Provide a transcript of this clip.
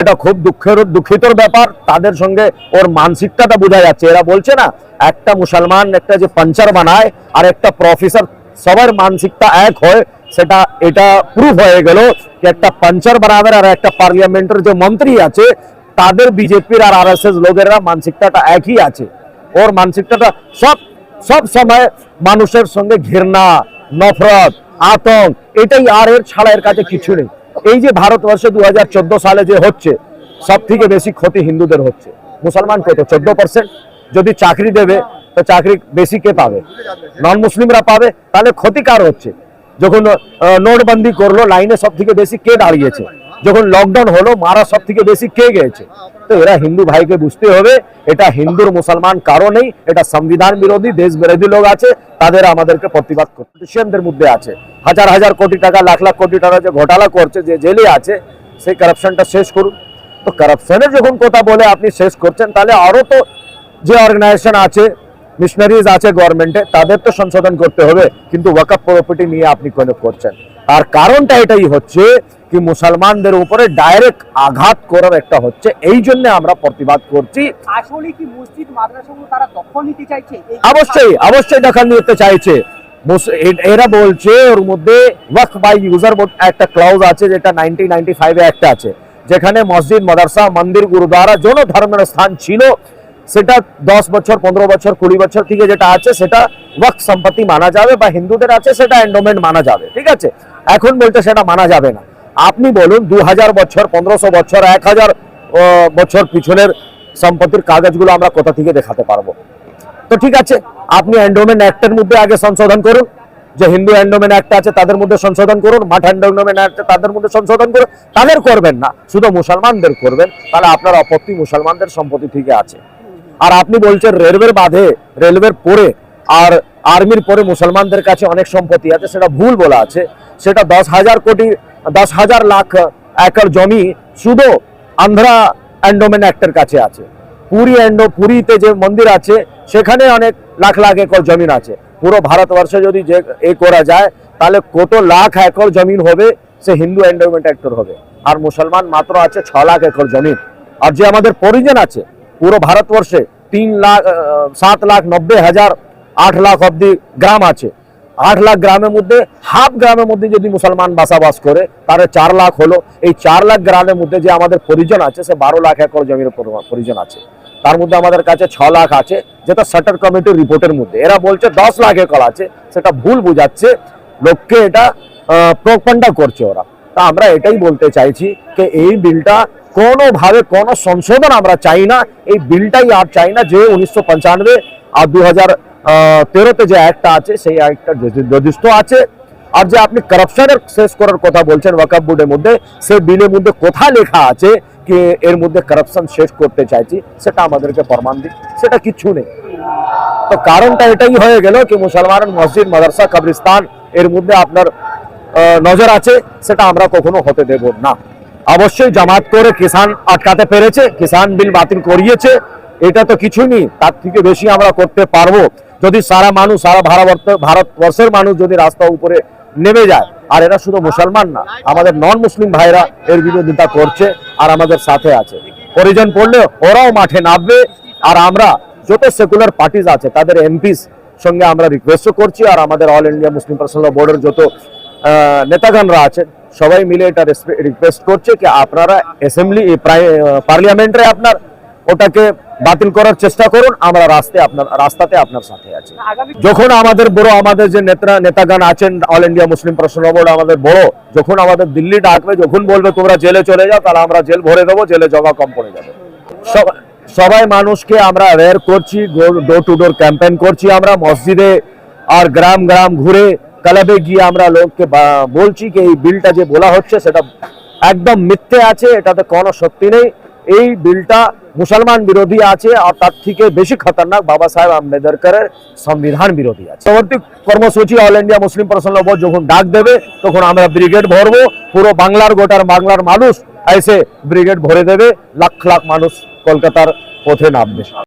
এটা খুব দুঃখের, দুঃখিতর ব্যাপার। তাদের সঙ্গে ওর মানসিকতাটা বোঝা যাচ্ছে। এরা বলছে না, একটা মুসলমান, একটা যে পাঞ্চার বানায়, আর একটা প্রফেসর সবার মানসিকতা এক হয়, সেটা, এটা প্রুফ হয়ে গেল যে একটা পাঞ্চার বানাবের আর একটা পার্লামেন্টের যে মন্ত্রী আছে, তাদের বিজেপির আর আরএসএস লোকেরা মানসিকতাটা একই আছে। ওর মানসিকতাটা সব সব সময় মানুষের সঙ্গে ঘৃণা, নফরত, আতঙ্ক, এটাই আর এর ছাড়া এর কাছে কিছু নেই। এই যে ভারতবর্ষে দু সালে যে হচ্ছে সব থেকে বেশি ক্ষতি হিন্দুদের হচ্ছে। মুসলমান কত চোদ্দ পার্সেন্ট যদি চাকরি দেবে, তো চাকরি বেশি কে পাবে? নন মুসলিমরা পাবে, তাহলে ক্ষতি কার হচ্ছে? যখন নোটবন্দি করল, লাইনে সব থেকে বেশি কে দাঁড়িয়েছে? যখন লকডাউন হলো, মারা সব থেকে বেশি কে গেছে? তো এরা হিন্দু ভাইকে বুঝতে হবে, এটা হিন্দুর মুসলমান কারও নেই, এটা সংবিধান বিরোধী দেশ বিরোধী লোক আছে, তাদের আমাদেরকে প্রতিবাদ করতে মধ্যে আছে। হাজার হাজার কোটি টাকা লাখ লাখ কোটি টাকা যে ঘোটালা করছে যে জেলে আছে সেই কারাপশনটা শেষ করুন। তো কারাপশনের যখন কথা বলে আপনি শেষ করছেন তাহলে আরও তো যে অর্গানাইজেশন আছে মিশনারিজ আছে গভর্নমেন্টে তাদের তো সংশোধন করতে হবে। কিন্তু ওয়াকফ প্রপার্টি নিয়ে আপনি কেন করছেন। আর কারণটা এটাই হচ্ছে কি মুসলমানদের উপরে ডাইরেক্ট আঘাত করার একটা হচ্ছে এই জন্য আমরা প্রতিবাদ করছি। আসলে কি মসজিদ মাদ্রাসাগুলো তারা দখল নিতে চাইছে? অবশ্যই অবশ্যই দখল নিতে চাইছে। এরা বলছে ওর মধ্যে ওয়াক বাই ইউজার একটা ক্লাউজ আছে যেটা নাইনটিন নাইনটি ফাইভে একটা আছে, যেখানে মসজিদ, মাদ্রাসা, মন্দির, গুরুদ্বারা যৌন ধর্মের স্থান ছিল। সেটা দশ বছর, পনেরো বছর, কুড়ি বছর থেকে যেটা আছে সেটা ওয়াক সম্পত্তি মানা যাবে বা হিন্দুদের আছে সেটা এন্ডোমেন্ট মানা যাবে, ঠিক আছে? এখন বলতে সেটা মানা যাবে না। আপনি বলুন দু হাজার বছর, পনেরোশো বছর, এক হাজার বছর পিছনের সম্পত্তির কাগজগুলো আমরা কোথা থেকে দেখাতে পারব? তো ঠিক আছে, আপনি অ্যান্ডোমেন অ্যাক্টের মধ্যে আগে সংশোধন করুন। যে হিন্দু অ্যান্ডোমেন অ্যাক্ট আছে, তাদের মধ্যে সংশোধন করুন। মাঠ অ্যান্ডোমেন অ্যাক্ট তাদের মধ্যে সংশোধন করুন। তাদের করবেন না, শুধু মুসলমানদের করবেন। তাহলে আপনার আপত্তি মুসলমানদের সম্পত্তি থেকে আছে। আর আপনি বলছেন রেলওয়ের বাঁধে, রেলওয়ের পরে আর আর্মির পরে মুসলমানদের কাছে অনেক সম্পত্তি আছে, সেটা ভুল বলা আছে। সেটা দশ হাজার কোটি, দশ হাজার লাখ একর জমি শুধু আন্ধ্রা অ্যান্ডোমেন অ্যাক্টের কাছে আছে। পুরী অ্যান্ড পুরীতে যে মন্দির আছে, সেখানে অনেক লাখ লাখ একর জমিন আছে। পুরো ভারতবর্ষে যদি যে এ করা যায়, তাহলে কত লাখ একর জমিন হবে, সে হিন্দু এন্ডোমেন্ট অ্যাক্টর হবে। আর মুসলমান মাত্র আছে ছ লাখ একর জমিন। আর যে আমাদের পরিজন আছে, পুরো ভারতবর্ষে তিন লাখ সাত লাখ নব্বই হাজার আট লাখ অব্দি গ্রাম আছে। আট লাখ গ্রামের মধ্যে, হাফ গ্রামের মধ্যে যদি মুসলমান বাসাবাস করে, তাহলে চার লাখ হলো। এই চার লাখ গ্রামের মধ্যে যে আমাদের পরিজন আছে, সে বারো লাখ একর জমির পরিজন আছে। তার মধ্যে আমাদের কাছে ছ লাখ আছে, যেটা সেটার কমিটির রিপোর্টের মধ্যে। এরা বলছে দশ লাখ একর আছে, সেটা ভুল বুঝাচ্ছে, লোককে এটা প্রোপান্ডা করছে ওরা। তা আমরা এটাই বলতে চাইছি যে এই বিলটা কোনোভাবে কোনো সংশোধন আমরা চাই না, এই বিলটাই আর চাই না যে উনিশশো পঞ্চানব্বই আর দু হাজার তেরোতে যে অ্যাক্টটা আছে, সেই অ্যাক্টটা যথেষ্ট আছে। আর যে আপনি কারাপশনের শেষ করার কথা বলছেন ওয়াকাব বোর্ডের মধ্যে সেই বিলের মধ্যে কোথায় লেখা আছে যে এর মধ্যে কারাপশন শেষ করতে চাইছি, সেটা আমাদেরকে প্রমাণ দিক। সেটা কিছু নেই। তো কারণটা এটাই হয়ে গেল কি মুসলমান মসজিদ, মাদ্রাসা কবরিস্তান এর মধ্যে আপনার নজর আছে, সেটা আমরা কখনো হতে দেব না। অবশ্যই জামাত করে কিষান আটকাতে পেরেছে কিষান বিল বাতিল করিয়েছে, এটা তো কিছু নেই। তার থেকে বেশি আমরা করতে পারব। যদি সারা মানুষ, সারা ভারতবর্ষ ভারতবর্ষের মানুষ যদি রাস্তা উপরে নেমে যায় আর এরা শুধু মুসলমান না, আমাদের নন মুসলিম ভাইরা এর বিরোধিতা করছে আর আমাদের সাথে আছে। পরিজন পড়লে ওরাও মাঠে নামবে আর আমরা যত সেকুলার পার্টিজ আছে, তাদের এমপিস সঙ্গে আমরা রিকোয়েস্টও করছি আর আমাদের অল ইন্ডিয়া মুসলিম পার্সোনাল বোর্ডের যত নেতাগণরা আছেন, সবাই মিলে এটা রিকোয়েস্ট করছে কি আপনারা অ্যাসেম্বলি পার্লামেন্টে আপনার ওটাকে বাতিল করার চেষ্টা করুন আমরা রাস্তায় আপনার রাস্তাতে আপনার সাথে আছি। যখন আমাদের বড় আমাদের যে নেতা নেতাগণ আছেন All India Muslim Personal Board আমাদের বড় যখন আমাদের দিল্লি ডাকবে যখন বলবে তোমরা জেলে চলে যাও তাহলে আমরা জেল ভরে দেবো জেলে জগা কম পড়ে যাবে। সবাই মানুষকে আমরা অ্যাওয়ার করছি ডোর টু ডোর ক্যাম্পেইন করছি আমরা মসজিদে আর গ্রাম গ্রাম ঘুরে ক্লাবে গিয়ে আমরা লোককে বলছি কি এই বিলটা যে বলা হচ্ছে সেটা একদম মিথ্যে আছে এটাতে কোনো সত্যি নেই। এই বিলটা মুসলমান বিরোধী আছে আর তার থেকে বেশি খতরনাক বাবা সাহেব আম্বেদকরের সংবিধান বিরোধী আছে। পরবর্তী কর্মসূচি All India Muslim Personal Board যখন ডাক দেবে, তখন আমরা ব্রিগেড ভরবো। পুরো বাংলার গোটার বাংলার মানুষ এসে ব্রিগেড ভরে দেবে। লাখ লাখ মানুষ কলকাতার পথে নামবে।